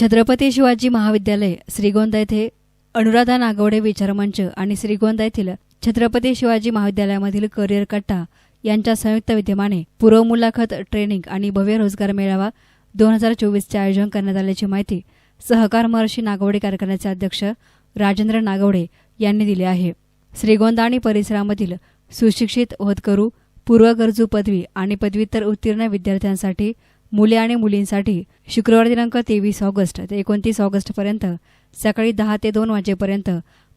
छत्रपती शिवाजी महाविद्यालय श्रीगोंदा येथे अनुराधा नागवडे विचारमंच आणि श्रीगोंदा येथील छत्रपती शिवाजी महाविद्यालयामधील करिअर कट्टा यांच्या संयुक्त विद्यमाने पूर्व मुलाखत ट्रेनिंग आणि भव्य रोजगार मेळावा दोन हजार चोवीसचे आयोजन करण्यात आल्याची माहिती सहकार महर्षी नागवडे कारखान्याचे अध्यक्ष राजेंद्र नागवडे यांनी दिली आहे. श्रीगोंदा आणि परिसरामधील सुशिक्षित होतकरू पूर्व गरजू पदवी आणि पदव्युत्तर उत्तीर्ण विद्यार्थ्यांसाठी मुले आणि मुलींसाठी शुक्रवार दिनांक तेवीस ऑगस्ट ते एकोणतीस ऑगस्टपर्यंत सकाळी दहा ते दोन वाजेपर्यंत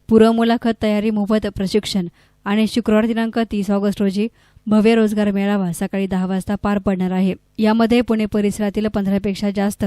पूर्व मुलाखत तयारी मोफत प्रशिक्षण आणि शुक्रवार दिनांक तीस ऑगस्ट रोजी भव्य रोजगार मेळावा सकाळी दहा वाजता पार पडणार आहे. यामध्ये पुणे परिसरातील पंधरापेक्षा जास्त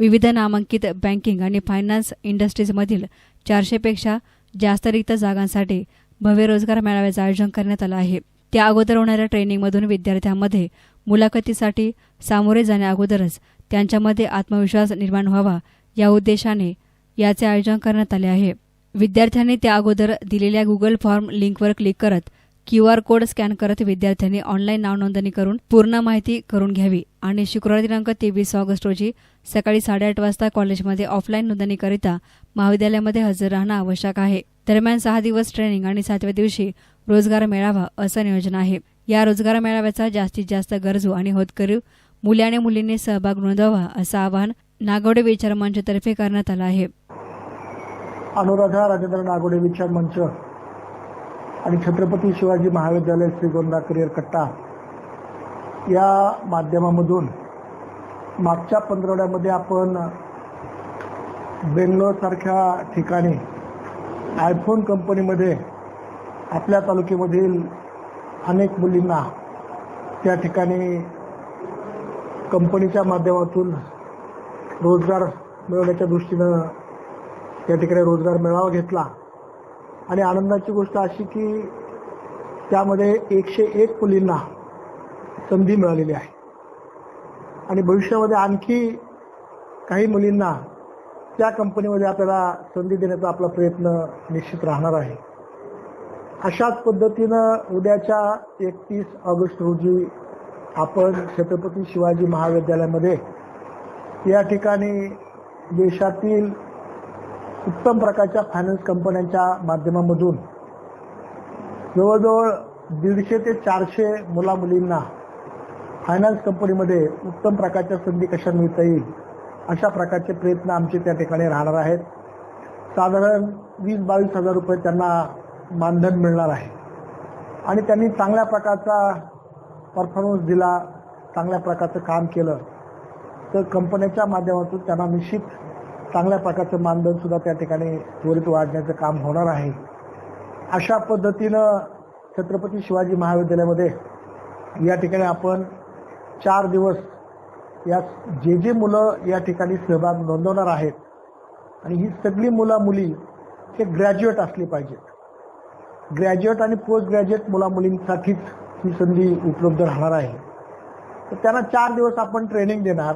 विविध नामांकित बँकिंग आणि फायनान्स इंडस्ट्रीजमधील चारशेपेक्षा जास्त रिक्त जागांसाठी भव्य रोजगार मेळाव्याचं आयोजन करण्यात आलं आहे. त्या अगोदर होणाऱ्या ट्रेनिंगमधून विद्यार्थ्यांमध्ये मुलाखतीसाठी सामोरे जाण्याअगोदरच त्यांच्यामध्ये आत्मविश्वास निर्माण व्हावा या उद्देशाने याचे आयोजन करण्यात आले आहे. विद्यार्थ्यांनी त्या अगोदर दिलेल्या गुगल फॉर्म लिंकवर क्लिक करत क्यू आर कोड स्कॅन करत विद्यार्थ्यांनी ऑनलाईन नावनोंदणी करून पूर्ण माहिती करून घ्यावी. आणि शुक्रवार दिनांक तेवीस ऑगस्ट रोजी सकाळी साडेआठ वाजता कॉलेजमध्ये ऑफलाईन नोंदणीकरिता महाविद्यालयामध्ये हजर राहणं आवश्यक आहे. दरम्यान सहा दिवस ट्रेनिंग आणि सातव्या दिवशी रोजगार मेळावा असं नियोजन आहे. या रोजगार मेळाव्याचा जास्तीत जास्त गरजू आणि होतकरू मुले आणि मुलींनी सहभाग नोंदवा असं आवाहन नागवडे विचार मंचतर्फे करण्यात आलं आहे. अनुराधा राजेंद्र नागोडे विचार मंच. आणि छत्रपती शिवाजी महाविद्यालय श्रीगोंदा करिअर कट्टा या माध्यमामधून मागच्या पंधरवड्यामध्ये आपण बेंगलोरसारख्या ठिकाणी आयफोन कंपनीमध्ये आपल्या तालुक्यामधील अनेक मुलींना त्या ठिकाणी कंपनीच्या माध्यमातून रोजगार मिळवण्याच्या दृष्टीनं या ठिकाणी रोजगार मेळावा घेतला. आणि आनंदाची गोष्ट अशी की त्यामध्ये एकशे एक मुलींना संधी मिळालेली आहे. आणि भविष्यामध्ये आणखी काही मुलींना त्या कंपनीमध्ये आपल्याला संधी देण्याचा आपला प्रयत्न निश्चित राहणार आहे. अशाच पद्धतीनं उद्याच्या एकतीस ऑगस्ट रोजी आपण छत्रपती शिवाजी महाविद्यालयामध्ये या ठिकाणी देशातील उत्तम प्रकारच्या फायनान्स कंपन्यांच्या माध्यमामधून जवळजवळ दीडशे ते चारशे मुला मुलींना फायनान्स कंपनीमध्ये उत्तम प्रकारच्या संधी कशा मिळता येईल अशा प्रकारचे प्रयत्न आमचे त्या ठिकाणी राहणार आहेत. साधारण वीस बावीस हजार रुपये त्यांना मानधन मिळणार आहे. आणि त्यांनी चांगल्या प्रकारचा परफॉर्मन्स दिला चांगल्या प्रकारचं काम केलं तर कंपन्याच्या माध्यमातून त्यांना निश्चित चांगल्या प्रकारचं मानधन सुद्धा त्या ठिकाणी त्वरित वाढण्याचं काम होणार आहे. अशा पद्धतीनं छत्रपती शिवाजी महाविद्यालयामध्ये या ठिकाणी आपण चार दिवस या जे जे मुलं या ठिकाणी सहभाग नोंदवणार आहेत. आणि ही सगळी मुला मुली हे ग्रॅज्युएट असली पाहिजेत. ग्रॅज्युएट आणि पोस्ट ग्रॅज्युएट मुला मुलींसाठीच ही संधी उपलब्ध राहणार आहे. तर त्यांना चार दिवस आपण ट्रेनिंग देणार.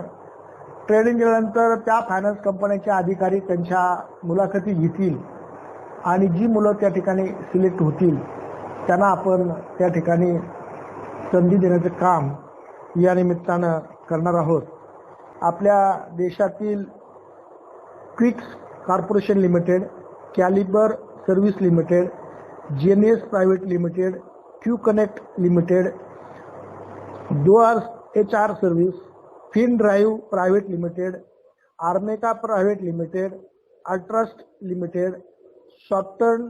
ट्रेनिंग दिल्यानंतर त्या फायनान्स कंपन्यांचे अधिकारी त्यांच्या मुलाखती घेतील आणि जी मुलं त्या ठिकाणी सिलेक्ट होतील त्यांना आपण त्या ठिकाणी संधी देण्याचं काम या निमित्तानं करणार आहोत. आपल्या देशातील Quess corporation limited Caliber service limited Genus private limited Q connect limited Dooars H R service Fin Drive private limited आर्मेका private limited अल्ट्रस्ट limited शॉर्टर्न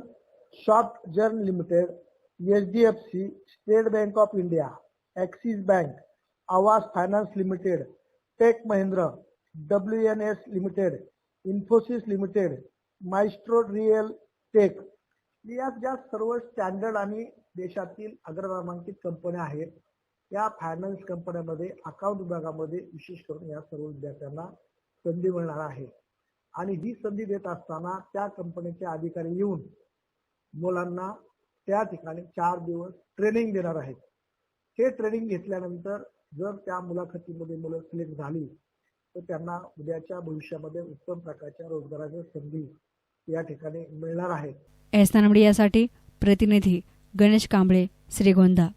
short जर्न limited H D F C State Bank of India Axis Bank Aavas finance limited Tech Mahindra W N S limited Infosys limited Maestro real tech. या ज्या सर्व standard आणि देशातील अग्रक्रमांकित कंपन्या आहेत या finance कंपन्यामध्ये अकाउंट विभागामध्ये विशेष करून या सर्व विद्यार्थ्यांना संधी मिळणार आहे. आणि ही संधी देत असताना त्या कंपनीचे अधिकारी येऊन मुलांना त्या ठिकाणी चार दिवस ट्रेनिंग देणार आहेत. हे ट्रेनिंग घेतल्यानंतर जर त्या मुलाखतीमध्ये मुलं सिलेक्ट झाली तर त्यांना उद्याच्या भविष्यामध्ये उत्तम प्रकारच्या रोजगाराच्या संधी या ठिकाणी मिळणार आहेत. एस यासाठी प्रतिनिधी गणेश कांबळे श्रीगोंदा.